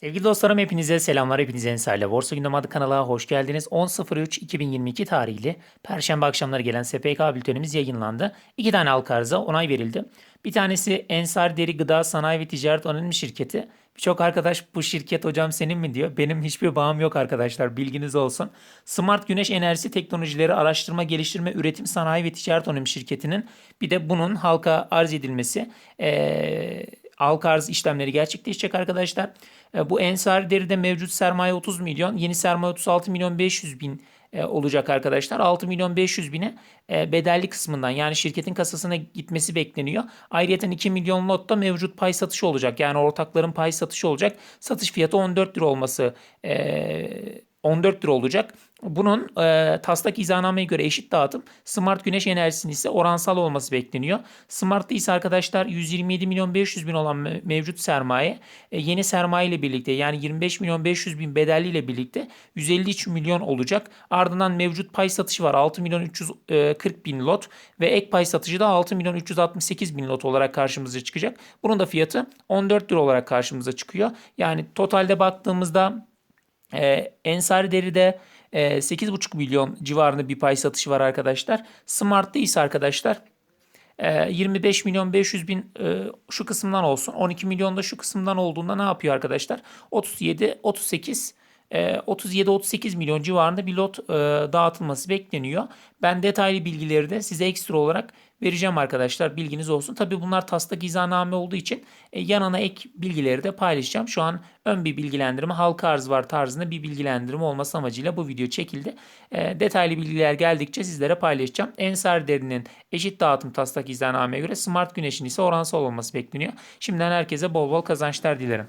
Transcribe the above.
Sevgili dostlarım hepinize selamlar. Hepinize Ensar'la Borsa Gündem adı kanala hoş geldiniz. 10.03.2022 tarihli Perşembe akşamları gelen SPK bültenimiz yayınlandı. İki tane halka arıza onay verildi. Bir tanesi Ensar Deri Gıda Sanayi ve Ticaret Anonim Şirketi. Birçok arkadaş bu şirket hocam senin mi diyor. Benim hiçbir bağım yok arkadaşlar bilginiz olsun. Smart Güneş Enerjisi Teknolojileri Araştırma Geliştirme Üretim Sanayi ve Ticaret Anonim Şirketi'nin bir de bunun halka arz edilmesi eee halka arz işlemleri gerçekleşecek arkadaşlar. E, Bu Ensar Deri'de mevcut sermaye 30 milyon, yeni sermaye 36 milyon 500 bin e, olacak arkadaşlar. 6 milyon 500 bine e, bedelli kısmından yani şirketin kasasına gitmesi bekleniyor. Ayrıca 2 milyon lotta mevcut pay satışı olacak. Yani ortakların pay satışı olacak. Satış fiyatı 14 lira olması e, 14 lira olacak. Bunun e, taslak izahnameye göre eşit dağıtım Smart Güneş Enerjisi'nin ise oransal olması bekleniyor. Smart'ta ise arkadaşlar 127 milyon 500 bin olan me- mevcut sermaye e, yeni sermaye ile birlikte yani 25 milyon 500 bin bedelli ile birlikte 153 milyon olacak. Ardından mevcut pay satışı var 6 milyon 340 bin lot ve ek pay satışı da 6 milyon 368 bin lot olarak karşımıza çıkacak. Bunun da fiyatı 14 lira olarak karşımıza çıkıyor. Yani totalde baktığımızda ee, Ensari Deri'de e, 8,5 milyon civarında bir pay satışı var arkadaşlar. Smart'ta ise arkadaşlar e, 25 milyon 500 bin e, şu kısımdan olsun. 12 milyon da şu kısımdan olduğunda ne yapıyor arkadaşlar? 37, 38 e, 37-38 milyon civarında bir lot e, dağıtılması bekleniyor. Ben detaylı bilgileri de size ekstra olarak vereceğim arkadaşlar. Bilginiz olsun. Tabi bunlar taslak izahname olduğu için e, yanına ek bilgileri de paylaşacağım. Şu an ön bir bilgilendirme halka arz var tarzında bir bilgilendirme olması amacıyla bu video çekildi. E, detaylı bilgiler geldikçe sizlere paylaşacağım. Ensar Deri'nin eşit dağıtım taslak izahnameye göre Smart Güneş'in ise oransal olması bekleniyor. Şimdiden herkese bol bol kazançlar dilerim.